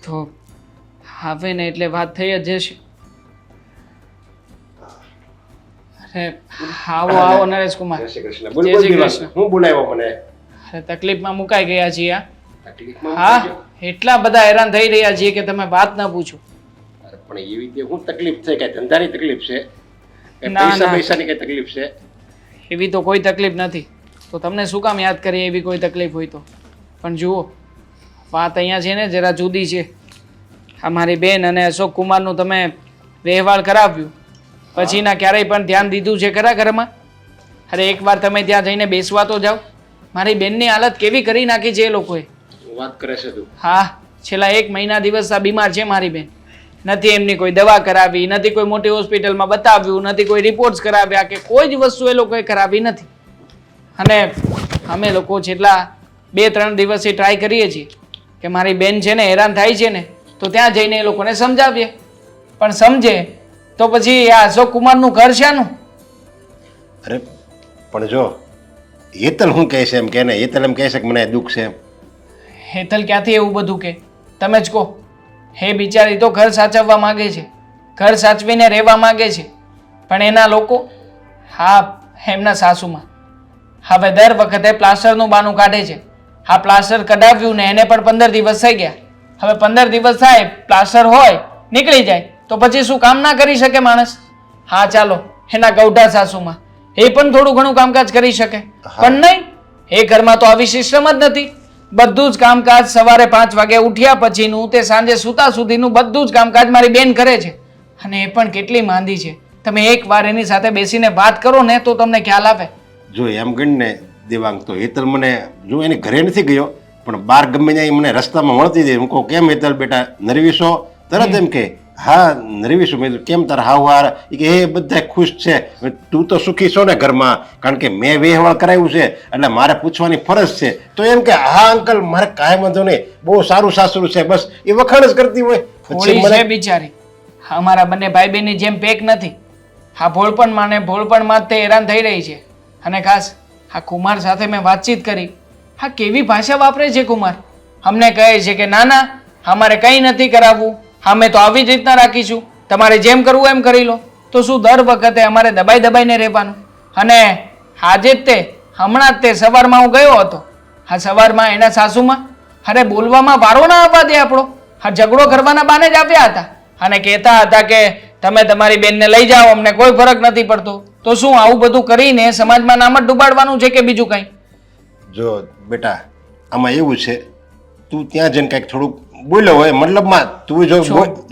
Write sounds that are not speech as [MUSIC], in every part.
તો આવે ને એટલે વાત થઈ જ જશે. અરે આવો આવો નરેશ કુમાર જય શ્રી કૃષ્ણ. બોલ બોલ. હું બોલાવ્યો મને? અરે તકલીફમાં મુકાઈ ગયા છીએ તકલીફમાં હા એટલા બધા હેરાન થઈ રહ્યા છીએ કે તમે વાત ના પૂછો. પણ એવી રીતે હું તકલીફ છે કે ધંધાની તકલીફ છે? કે પૈસા પૈસાની કઈ તકલીફ છે? એવી તો કોઈ તકલીફ નથી. તો તમને શું કામ યાદ કરીએ એવી કોઈ તકલીફ હોય તો? પણ જુઓ. વાત અહીંયા છે ને જરા જુદી છે. આ મારી બેન અને અશોક કુમારનું તમે વ્યવહાર કરાવ્યું. પછીના ક્યારેય પણ ધ્યાન દીધું છે ખરા ઘરમાં? અરે એકવાર તમે ત્યાં જઈને બેસવા તો જાઓ. મારી બેનની હાલત કેવી કરી નાખી છે એ લોકોએ? વાત કરે છે તું. હા છેલ્લા એક મહિના દિવસ આ બીમાર છે મારી બેન. નથી એમની કોઈ દવા કરાવી નથી કોઈ મોટી હોસ્પિટલમાં બતાવ્યું નથી કોઈ રિપોર્ટ્સ કરાવ્યા કે કોઈ જ વસ્તુ એ લોકોએ કરાવી નથી. અને અમે લોકો છેલ્લા બે ત્રણ દિવસથી ટ્રાય કરીએ છીએ. કે મારી બેન છે ને હેરાન થાય છે ને તો ત્યાં જઈને એ લોકોને સમજાવીએ. પણ સમજે તો પછી આ અશોક કુમારનું ઘર શાનું? અરે પણ જો હેતલ હું કહે છે એમ કે ને? હેતલ એમ કહે છે કે મને દુઃખ છે એમ. હેતલ ક્યાંથી એવું બધું કે? તમે જ કહો. હે બિચારી તો ઘર સાચવવા માગે છે. ઘર સાચવીને રહેવા માગે છે. પણ એના લોકો હા એમના સાસુમાં. હવે દર વખતે પ્લાસ્ટરનું બાનું કાઢે છે. આ પ્લાસ્ટર કઢાવ્યું ને એને પણ પંદર દિવસ થઈ ગયા. હવે પંદર દિવસ થાય પ્લાસ્ટર હોય નીકળી જાય તો પછી શું કામ ના કરી શકે માણસ? હા ચાલો એના ગૌઢા સાસુમાં. એ પણ થોડું ઘણું કામકાજ કરી શકે. પણ નહીં એ ઘરમાં તો આવી સિસ્ટમ જ નથી. બધું જ કામકાજ સવારે પાંચ વાગે ઉઠ્યા પછીનું તે સાંજે સૂતા સુધીનું બધું જ કામકાજ મારી બેન કરે છે. અને એ પણ કેટલી માંદી છે. તમે એકવાર એની સાથે બેસીને વાત કરો ને તો તમને ખ્યાલ આવે. જો એમ ગણ ને દેવાંગ તો હેતલ મને જો એને ઘરે નથી ગયો પણ બાર ગમે ત્યાં મને રસ્તામાં મળતી હતી હું કહું કેમ હેતલ બેટા નરવીસો તરત એમ કે હા નરવીશું મેં કેમ તારા હાવ હાર કે એ બધા ખુશ છે. તું તો સુખી છો ને ઘરમાં? કારણ કે મેં વેહવાળ કરાવ્યું છે એટલે મારે પૂછવાની ફરજ છે. તો એમ કે હા અંકલ મારે કાંઈ વાંધો નહીં. બહુ સારું સાસરું છે બસ. એ વખાણ જ કરતી હોય. પછી મને બિચારી. અમારા બંને ભાઈ બહેનની જેમ પેક નથી. હા ભોળપણ માને ભોળપણમાં જ તે હેરાન થઈ રહી છે. અને ખાસ આ કુમાર સાથે મેં વાતચીત કરી. હા, કેવી ભાષા વાપરે છે કુમાર? અમને કહે છે કે, ના ના, અમારે કંઈ નથી કરાવવું. અમે તો આવી જ રીતના રાખીશું. તમારે જેમ કરવું એમ કરી લો. તો શું દર વખતે અમારે દબાઈ દબાઈને રહેવાનું? અને આજે જ તે, હમણાં જ તે સવારમાં હું ગયો હતો. હા, સવારમાં એના સાસુમાં? અરે, બોલવામાં વારો ના આવવા દે આપણો. હા, ઝઘડો કરવાના બાને જ આવ્યા હતા. અને કહેતા હતા કે તમે તમારી બેનને લઈ જાઓ અમને કોઈ ફરક નથી પડતો. તો શું આવું બધું કરીને સમાજમાં નામ જ ડૂબાડવાનું છે કે બીજું કંઈ? જો બેટા આમાં એવું છે તું ત્યાં જઈને કંઈક થોડુંક બોલ્યો હોય મતલબમાં તું જો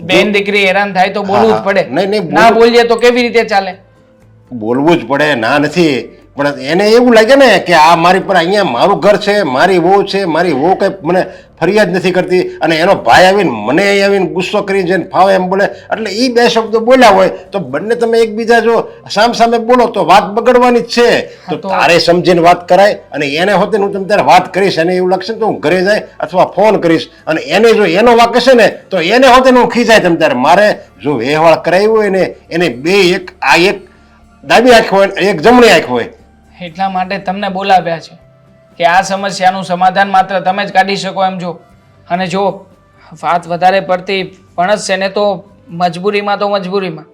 બેન દીકરી હેરાન થાય તો બોલવું જ પડે. નહીં, નહીં, ના બોલ- બોલીએ તો કેવી રીતે ચાલે? બોલવું જ પડે ના નથી. પણ એને એવું લાગે ને કે આ મારી પર અહીંયા મારું ઘર છે મારી વહુ છે મારી વહુ કંઈ મને ફરિયાદ નથી કરતી અને એનો ભાઈ આવીને મને અહીં આવીને ગુસ્સો કરીને જેને ફાવે એમ બોલે એટલે એ બે શબ્દો બોલ્યા હોય તો બંને તમે એકબીજા જો સામ સામે બોલો તો વાત બગડવાની જ છે. તો તારે સમજીને વાત કરાય અને એને હોતે હું તમે ત્યારે વાત કરીશ અને એવું લાગશે તો હું ઘરે જાય અથવા ફોન કરીશ અને એને જો એનો વાક હશે ને તો એને હોતે હું હું ખીજાય તમે ત્યારે. મારે જો વ્યવહાર કરાવ્યો હોય ને એને બે એક આ એક ડાબી આંખ હોય એક જમણી આંખ હોય. એટલા માટે તમને બોલાવ્યા છે. કે આ સમસ્યાનું સમાધાન માત્ર તમે જ કાઢી શકો એમ જો. અને જો વાત વધારે પડતી પણસશે ને તો મજબૂરીમાં તો મજબૂરીમાં.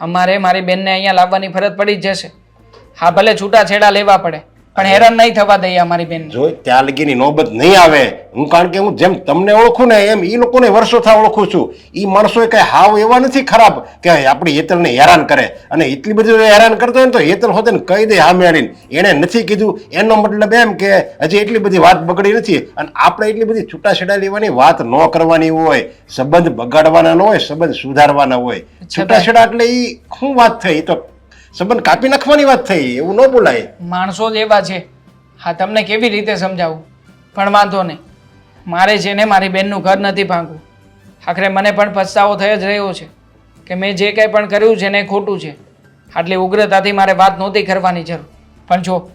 અમારે મારી બેનને અહીંયા લાવવાની ફરજ પડી જ જશે. હા, ભલે છૂટાછેડા લેવા પડે. પણ હેરાન નહીં થવા દઈએ અમારી બેન. જો ત્યાં લગીની નોબત નહીં આવે હું કારણ કે હું જેમ તમને ઓળખું ને એમ એ લોકોને વર્ષોથી ઓળખું છું. એ માણસો કઈ હાવ એવા નથી ખરાબ કે આપણી હેતલને હેરાન કરે. અને એટલી બધી હેરાન કરતો હોય ને તો હેતલ હોતે ને કહી દે હા આવીને. એણે નથી કીધું એનો મતલબ એમ કે હજી એટલી બધી વાત બગડી નથી. અને આપણે એટલી બધી છૂટાછેડા લેવાની વાત ન કરવાની હોય સંબંધ બગાડવાના ન હોય સંબંધ સુધારવાના હોય. છૂટાછેડા એટલે એ શું વાત થઈ? તો સંબંધ કાપી નાખવાની વાત થઈ એવું ન બોલાય. માણસો જ એવા છે. હા તમને કેવી રીતે સમજાવું? પણ વાંધો નહીં. મારે છે ને મારી બેનનું ઘર નથી ભાંગવું. આખરે મને પણ પછતાવો થઈ જ રહ્યો છે કે મેં જે કંઈ પણ કર્યું છે ને એ ખોટું છે. આટલી ઉગ્રતાથી મારે વાત નહોતી કરવાની જરૂર. પણ જો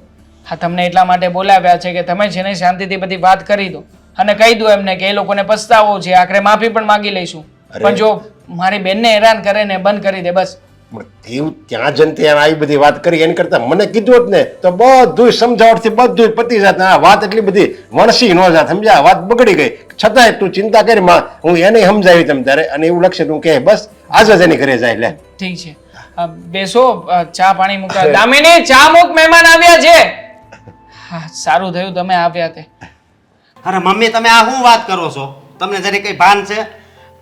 હા તમને એટલા માટે બોલાવ્યા છે કે તમે છે ને શાંતિથી બધી વાત કરી દો અને કહી દો એમને કે એ લોકોને પછતાવો છે. આખરે માફી પણ માગી લઈશું. પણ જો મારી બેનને હેરાન કરે ને બંધ કરી દે બસ. એવું ત્યાં જઈને ત્યાં આવી બધી વાત કરી એની કરતા મને કીધું જ ને તો બધું સમજાવટથી બધું પતી જાત. આ વાત એટલી બધી વણસી ન જાત સમજ્યા? વાત બગડી ગઈ. છતાંય તું ચિંતા કરી માં હું એને સમજાવી તમ તારે અને એવું લખશે તું કે બસ આજ જ એની ઘરે જાય લે. ઠીક છે. બેસો ચા પાણી મૂકા. [LAUGHS] દામિની ચા મૂક મહેમાન આવ્યા છે. હા સારું થયું તમે આવ્યા તે. અરે મમ્મી તમે આ શું વાત કરો છો? તમને જરી કઈ ભાન છે?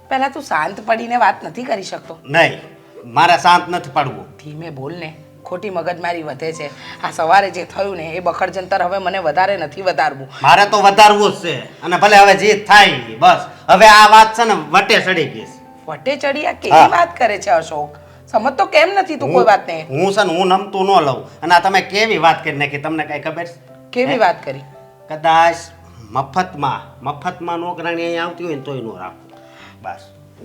પહેલા તું શાંત પડીને વાત નથી કરી શકતો. નહીં. મારે શાંત નથી પડવું. ધીમે બોલ ને. ખોટી મગજમારી વધે છે. આ સવારે જે થયું ને એ બખડ જંતર હવે મને વધારે નથી વધારવું. મારે તો વધારવું જ છે. અને ભલે હવે જે થાય બસ. હવે આ વાત છે ને વટે ચડી ગઈ વટે ચડી? આ કેવી વાત કરે છે અશોક? સમજતો કેમ નથી તું કોઈ વાત નહીં હું છે ને હું નમતું ન લઉં. અને આ તમે કેવી વાત કરી નાખી? તમને કઈ ખબર કેવી વાત કરી? કદાચ મફતમાં મફતમાં નોકરાણી અહીંયા આવતી હોય ને તોય નો રાખું. બસ.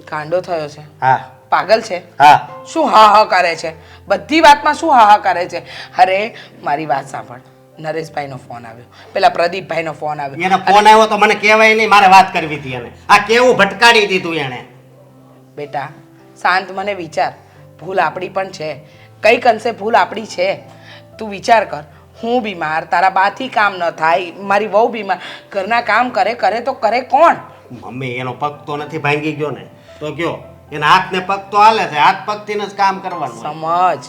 કાંડો થયો છે. હા. પાગલ છે. હા. શું હા હા કરે છે? બધી વાતમાં શું હા હા કરે છે? અરે મારી વાત સાંભળ. નરેશભાઈનો ફોન આવ્યો. પેલા પ્રદીપભાઈનો ફોન આવ્યો. એનો ફોન આવ્યો તો મને કહેવાય નહીં મારે વાત કરવી હતી એને આ કેવું ભટકાડી દીધું એને બેટા શાંત મને વિચાર. ભૂલ આપણી પણ છે. કંઈક અંશે ભૂલ આપણી છે. તું વિચાર કર. હું બીમાર તારા બાથી કામ ન થાય મારી વહુ બીમાર. ઘરના કામ કરે કરે તો કરે કોણ? મમ્મી એનો પગ તો નથી ભાંગી ગયો ને. તો કયો? એના હાથ ને પગ તો હાલે છે, હાથ પગથી જ કામ કરવાનું. સમજ.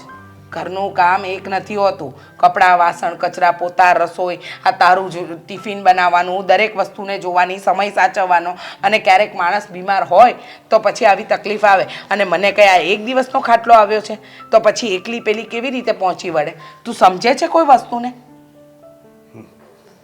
ઘરનું કામ એક નથી હોતું. કપડાં, વાસણ, કચરા પોતા રસોઈ, આ તારું જ ટિફિન બનાવવાનું, દરેક વસ્તુને જોવાની, સમય સાચવવાનો. અને ક્યારેક માણસ બીમાર હોય તો પછી આવી તકલીફ આવે. અને મને કયા એક દિવસનો ખાટલો આવ્યો છે, તો પછી એકલી પેલી કેવી રીતે પહોંચી વળે? તું સમજે છે કોઈ વસ્તુને?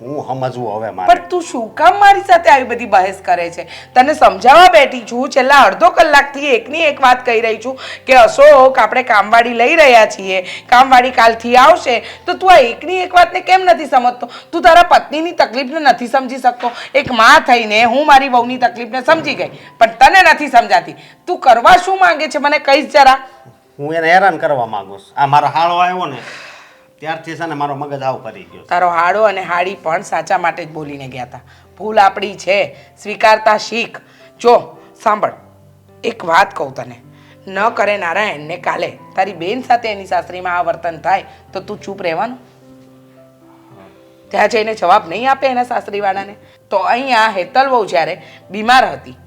હું સમજવું હવે મારે. પણ તું શું કામ મારી સાથે આવી બધી બહેસ કરે છે? તને સમજાવવા બેઠી છું છેલ્લા અડધો કલાકથી એકની એક વાત કહી રહી છું કે અશોક આપણે કામવાળી લઈ રહ્યા છીએ કામવાળી કાલથી આવશે તો તું આ એકની એક વાતને કેમ નથી સમજતો? તું તારા પત્નીની તકલીફને નથી સમજી શકતો. એક માં થઈને હું મારી વહુની તકલીફને સમજી ગઈ પણ તને નથી સમજાતી. તું કરવા શું માંગે છે? મને કહીશ જરા. હું એને હેરાન કરવા માંગુ છું. આ મારો હાળો આવ્યો ને ત્યારથી છે ને મારો મગજ આવ કરી ગયો તારો હાડો અને હાડી પણ સાચા માટે જ બોલીને ગયા હતા ભૂલ આપણી છે. સ્વીકારતા શીખ. જો, સાંભળ, એક વાત કહું તને. ન કરે નારાયણને કાલે તારી બેન સાથે એની સાસરીમાં આ વર્તન થાય તો તું ચૂપ રહેવાનું? ત્યાં જઈને જવાબ નહીં આપે એના સાસરીવાળાને? તો અહીંયા હેતલ બહુ જ્યારે બીમાર હતી,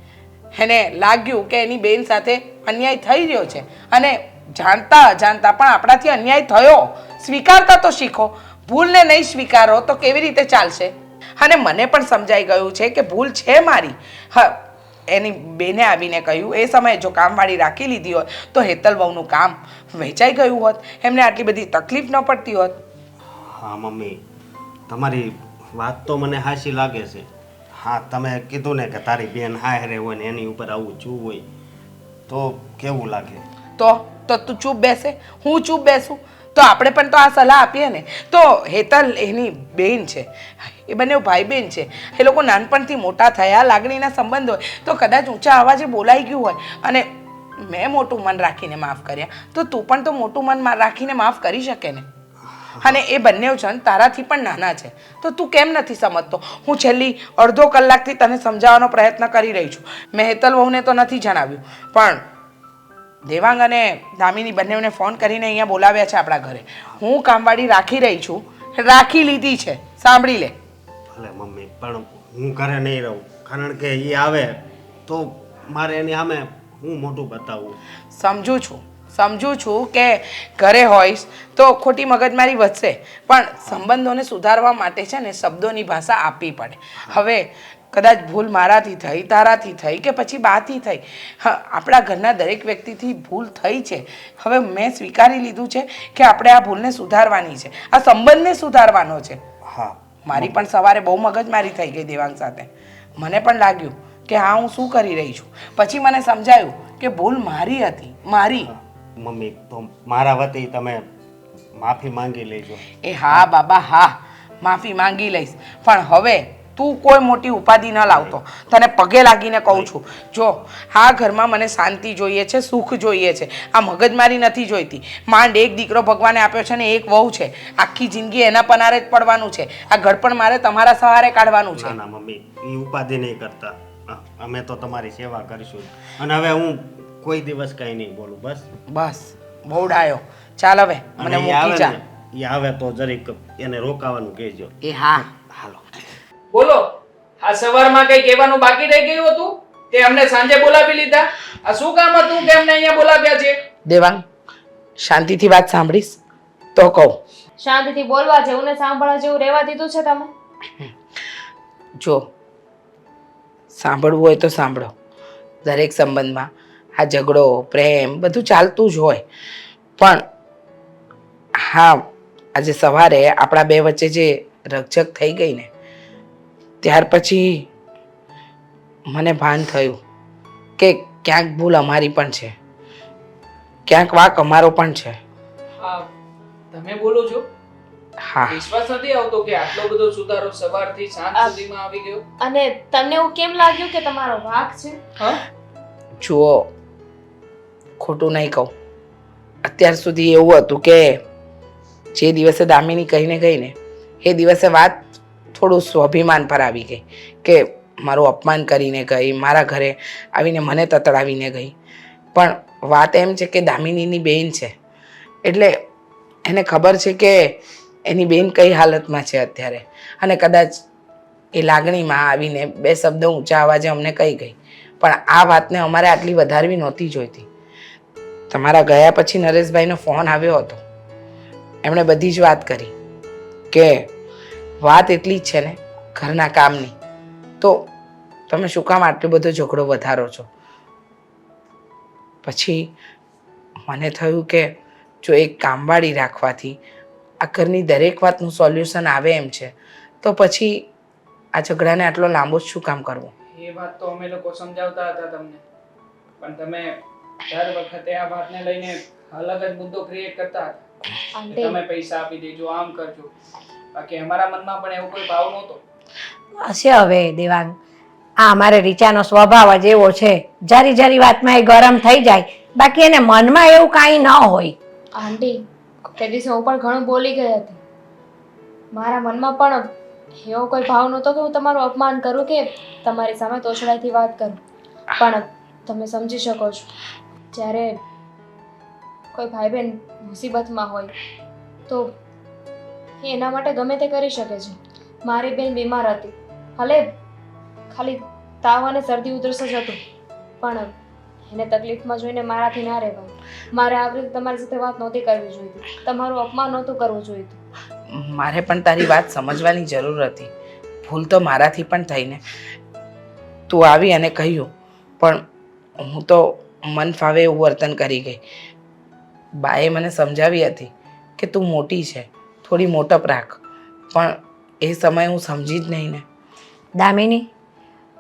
એને લાગ્યું કે એની બેન સાથે અન્યાય થઈ રહ્યો છે. અને જાણતા અજાણતા પણ આપણાથી અન્યાય થયો. સ્વીકારતા તો શીખો. ભૂલને નહીં સ્વીકારો તો કેવી રીતે ચાલશે? અને મને પણ સમજાઈ ગયું છે કે ભૂલ છે મારી. હા એની બેને આવીને કહ્યું એ સમયે જો કામવાળી રાખી લીધી હોત તો હેતલ બહુનું કામ વેચાઈ ગયું હોત. એમને આટલી બધી તકલીફ ન પડતી હોત. હા મમ્મી. તમારી વાત તો મને હાસી લાગે છે. હા તમે કીધું ને કે તારી બેન હારે હોય ને એની ઉપર આવું ચૂ હોય તો કેવું લાગે? તો તો તું ચૂપ બેસે. હું ચૂપ બેસું. તો આપણે પણ તો આ સલાહ આપીએ ને. તો હેતલ એની બેન છે. એ બંને ભાઈ બહેન છે. એ લોકો નાનપણથી મોટા થયા, લાગણીના સંબંધ હોય, તો કદાચ ઊંચા અવાજે બોલાઈ ગયું હોય અને મેં મોટું મન રાખીને માફ કર્યા. તો તું પણ તો મોટું મન રાખીને માફ કરી શકે ને? અને એ બંને જણ તારાથી પણ નાના છે. તો તું કેમ નથી સમજતો? હું છેલ્લી અડધો કલાકથી તને સમજાવવાનો પ્રયત્ન કરી રહી છું. મેં હેતલ વહુને તો નથી જણાવ્યું. પણ દેવાંગ અને દામિની બંનેને ફોન કરીને અહીંયા બોલાવ્યા છે આપણા ઘરે. હું કામવાળી રાખી રહી છું. રાખી લીધી છે. સાંભળી લે. ભલે મમ્મી પણ હું ઘરે નહીં રહું. કારણ કે એ આવે તો મારે એની સામે હું મોટું બતાવું. સમજુ છું. સમજુ છું કે ઘરે હોઈશ તો ખોટી મગજમારી વધશે. પણ સંબંધોને સુધારવા માટે છે ને શબ્દોની ભાષા આપવી પડે. હવે કદાચ ભૂલ મારાથી થઈ તારાથી થઈ કે પછી બાથી થઈ. હા આપણા ઘરના દરેક વ્યક્તિથી ભૂલ થઈ છે. હવે મેં સ્વીકારી લીધું છે કે આપણે આ ભૂલને સુધારવાની છે. આ સંબંધને સુધારવાનો છે. હા. મારી પણ સવારે બહુ મગજમારી થઈ ગઈ દેવાંગ સાથે. મને પણ લાગ્યું કે હા હું શું કરી રહી છું? પછી મને સમજાયું કે ભૂલ મારી હતી મારી. મમ્મી તો મારા વતી તમે માફી માંગી લેજો. એ હા બાબા હા. માફી માંગી લઈશ. પણ હવે તું કોઈ મોટી ઉપાધિ ન લાવતો. તને પગે લાગીને કહું છું જો હા ઘરમાં મને શાંતિ જોઈએ છે સુખ જોઈએ છે. આ મગજમારી નથી જોઈતી. માંડ એક દીકરો ભગવાને આપ્યો છે ને એક વહુ છે. આખી જિંદગી એના પનારે જ પડવાનું છે. આ ઘડપણ મારે તમારા સહારે કાઢવાનું છે. ના ના મમ્મી એ ઉપાધિ નહીં કરતા. હા, અમે તો તમારી સેવા કરીશું. જ. અને હવે હું કોઈ દિવસ કંઈ નહીં બોલું બસ? બસ બહુ ડાયો ચાલ હવે અને મને એ આવે મૂકી જા. ને એ આવે તો જરીક એને રોકાવાનું કહેજો. એ હા. હાલો. બોલો આ સવારમાં કઈ કહેવાનું બાકી રહી ગયું હતું? તે અમને સાંજે બોલાવી લીધા. આ શું કામ હતું કે અમને અહીંયા બોલાવ્યા છે? દેવાંગ શાંતિથી વાત સાંભળીશ. તો કહું. શાંતિથી બોલવા જેવું ને સાંભળવા જેવું રહેવા દીધું છે તમે? જો સાંભળવું હોય તો સાંભળો. દરેક સંબંધમાં આ ઝઘડો પ્રેમ બધું ચાલતું જ હોય. પણ હા આજે સવારે આપણા બે વચ્ચે જે રકઝક થઈ ગઈ ને ત્યાર પછી મને ભાન થયું કે ક્યાંક ભૂલ અમારી પણ છે. ક્યાંક વાક અમારો પણ છે. હા તમે બોલો છો? હા. વિશ્વાસ નથી આવતો કે આટલો બધો સુધારો સવારથી સાંજ સુધીમાં આવી ગયો? અને તમને એવું કેમ લાગ્યું કે તમારો વાક છે? હા? જુઓ ખોટું નહીં કહું. અત્યાર સુધી એવું હતું કે જે દિવસે દામિની કહીને ગઈ ને એ દિવસે વાત થોડું સ્વાભિમાન પર આવી ગઈ કે મારું અપમાન કરીને ગઈ, મારા ઘરે આવીને મને તતડાવીને ગઈ. પણ વાત એમ છે કે દામિનીની બેન છે. એટલે એને ખબર છે કે એની બેન કઈ હાલતમાં છે અત્યારે. અને કદાચ એ લાગણીમાં આવીને બે શબ્દ ઊંચા અવાજે અમને કહી ગઈ. પણ આ વાતને અમારે આટલી વધારવી નહોતી જોઈતી. તમારા ગયા પછી નરેશભાઈનો ફોન આવ્યો હતો. એમણે બધી જ વાત કરી કે વાત એટલી જ છે ને ઘરના કામની. તો તમે શું કામ આટલો બધો ઝઘડો વધારો છો? પછી મને થયું કે જો એક કામવાળી રાખવાથી આ ઘરની દરેક વાતનું સોલ્યુશન આવે એમ છે તો પછી આ ઝઘડાને આટલો લાંબો જ શું કામ કરવો? એ વાત તો અમે લોકો સમજાવતા હતા તમને. પણ તમે દર વખતે આ વાતને લઈને અલગ જ મુદ્દો ક્રિએટ કરતા હતા. તમે પૈસા આપી દેજો આમ કરજો. બાકી અમારા મનમાં પણ એવો કોઈ ભાવ નહોતો. હશે હવે દેવાંગ. આ અમારે રીચાનો સ્વભાવ જ એવો છે. જારી જારી વાતમાં એ ગરમ થઈ જાય. બાકી એને મનમાં એવું કાંઈ ન હોય. આંટી તે દિવસે હું પણ ઘણું બોલી ગઈ હતી. મારા મનમાં પણ એવો કોઈ ભાવ નહોતો કે હું તમારું અપમાન કરું કે તમારી સામે તોછડાઈથી વાત કરું. પણ તમે સમજી શકો છો જ્યારે કોઈ ભાઈ બહેન મુસીબતમાં હોય તો એ એના માટે ગમે તે કરી શકે છે. મારી બેન બીમાર હતી. હલે ખાલી તાવ અને શરદી ઉધરસ જ હતું, પણ એને તકલીફમાં જોઈને મારાથી ના રહેવાય. મારે આવી રીતે તમારી સાથે વાત નહોતી કરવી જોઈતી. તમારું અપમાન નહોતું કરવું જોઈતું. મારે પણ તારી વાત સમજવાની જરૂર હતી. ભૂલ તો મારાથી પણ થઈને. તું આવી અને કહ્યું, પણ હું તો મન ફાવે એવું વર્તન કરી ગઈ. બાએ મને સમજાવી હતી કે તું મોટી છે. થોડી મોટપ રાખ. પણ એ સમયે હું સમજી જ નહીં ને. દામિની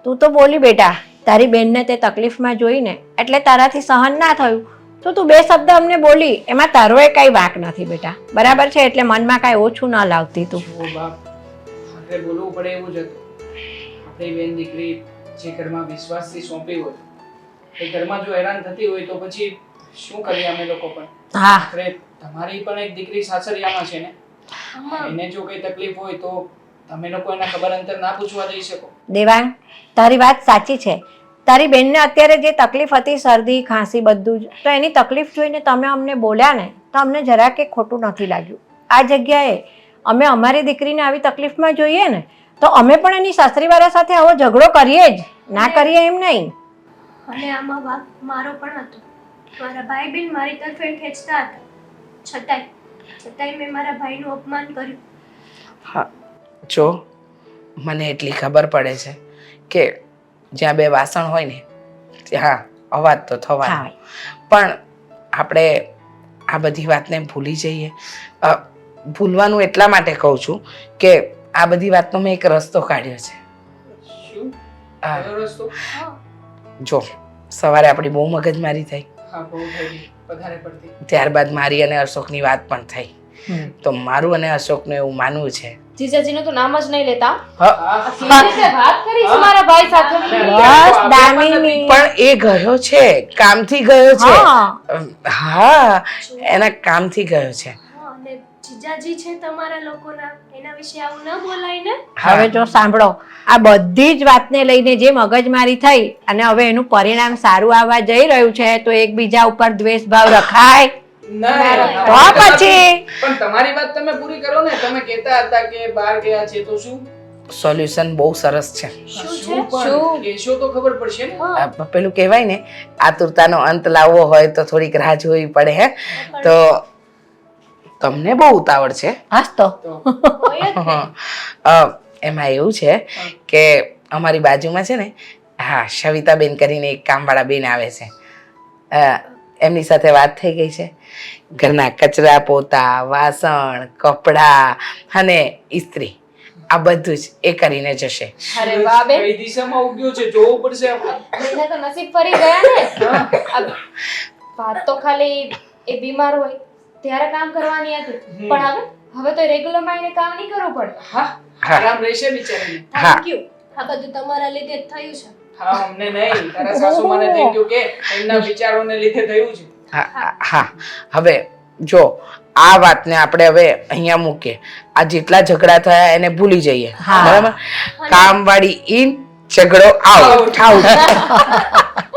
તું તો બોલી બેટા તારી બેનને તે તકલીફમાં જોઈને એટલે તારાથી સહન ના થયું. તો તું બે શબ્દ અમને બોલી એમાં તારો એ કાંઈ વાંક નથી બેટા. બરાબર છે? એટલે મનમાં કાંઈ ઓછું ન લાવતી તું. બાપ આપણે બોલવું પડે એવું જ હતું. આપણી બેન દીકરી જે ઘરમાં વિશ્વાસથી સોંપી હોય એ ઘરમાં જો હેરાન થતી હોય તો પછી શું કરીએ અમે લોકો પણ? હા. તમારી પણ એક દીકરી સાસરિયામાં છે ને? એને જો કઈ તકલીફ હોય તો તમે લોકો એના ખબર અંતર ના પૂછવા જઈ શકો. દેવાંગ તારી વાત સાચી છે. તારી બેનને અત્યારે જે તકલીફ હતી શરદી ખાંસી બધું જ તો એની તકલીફ જોઈને તમે અમને બોલ્યા ને તો અમને જરા કે ખોટું નથી લાગ્યું. આ જગ્યાએ અમે અમારી દીકરીને આવી તકલીફમાં જોઈએ ને તો અમે પણ એની સાસરીવાળા સાથે આવો ઝઘડો કરીએ જ. ના કરીએ એમ નહીં. અને આમાં વાક મારો પણ હતો. મારા ભાઈ બહેન મારી તરફે ખેંચતા હતા. છતાંય છતાંય મેં મારા ભાઈનું અપમાન કર્યું. હા જો મને એટલી ખબર પડે છે કે જ્યાં બે વાસણ હોય ને ત્યાં અવાજ તો થવાનો. પણ આપણે આ બધી વાતને ભૂલી જઈએ. ભૂલવાનું એટલા માટે કહું છું કે આ બધી વાતનો મેં એક રસ્તો કાઢ્યો છે. જો સવારે આપણી બહુ મગજમારી થઈ. ત્યારબાદ મારી અને અશોકની વાત પણ થઈ. તો મારું અને અશોકનું એવું માનવું છે. જીજાજીનું તો નામ જ નહીં લેતા. વાત કરી છે મારા ભાઈ સાથે? બસ દામિની. પણ એ ગયો છે કામથી ગયો છે. હા એના કામથી ગયો છે. જીજાજી છે તમારા લોકોના? એના વિશે આવું ન બોલાય ને? હવે જો સાંભળો આ બધી જ વાતને લઈને જે મગજમારી થઈ અને હવે એનું પરિણામ સારું આવવા જઈ રહ્યું છે તો એકબીજા ઉપર દ્વેષ ભાવ રખાય. તો પછી? પણ તમારી વાત તમે પૂરી કરો ને. તમે કહેતા હતા કે બહાર ગયા છે તો શું? સોલ્યુશન બહુ સરસ છે. શું છે? શું પણ? કહેશો તો ખબર પડશે ને. પેલું કહેવાય ને આતુરતાનો અંત લાવવો હોય તો થોડીક રાહ જોવી પડે હે? તો તમને બહુ ઉતાવળ છે. હાસ તો. એમાં એવું છે કે અમારી બાજુમાં છે ને હા સવિતાબેન કરીને એક કામવાળા બેન આવે છે. એમની સાથે વાત થઈ ગઈ છે. ઘરના કચરા પોતા વાસણ કપડાં અને ઇસ્ત્રી આ બધું જ એ કરીને જશે. અરે વાહ બે કઈ દિશામાં ઉગ્યો છે? જોવું પડશે આપણે. એને તો નસીબ ફરી ગયા ને. વાત તો ખાલી એ બીમાર હોય. ત્યારે કામ કરવાની હતી. પણ હવે હવે તો રેગ્યુલરમાં એને કામ નહીં કરવું પડે. હા. આરામ રહેશે બિચારી થેન્ક યુ આ બધું તમારા લીધે જ થયું છે. હા અમને નહીં. તારા સાસુ મને થેન્ક યુ કે એમના વિચારોને લીધે થયું છે. હા હા. હવે જો આ વાતને આપણે હવે અહીંયા મૂકીએ. આ જેટલા ઝઘડા થયા એને ભૂલી જઈએ. હા. બરાબર? કામવાળી ઇન ઝઘડો આઉટ. આઉટ. [LAUGHS]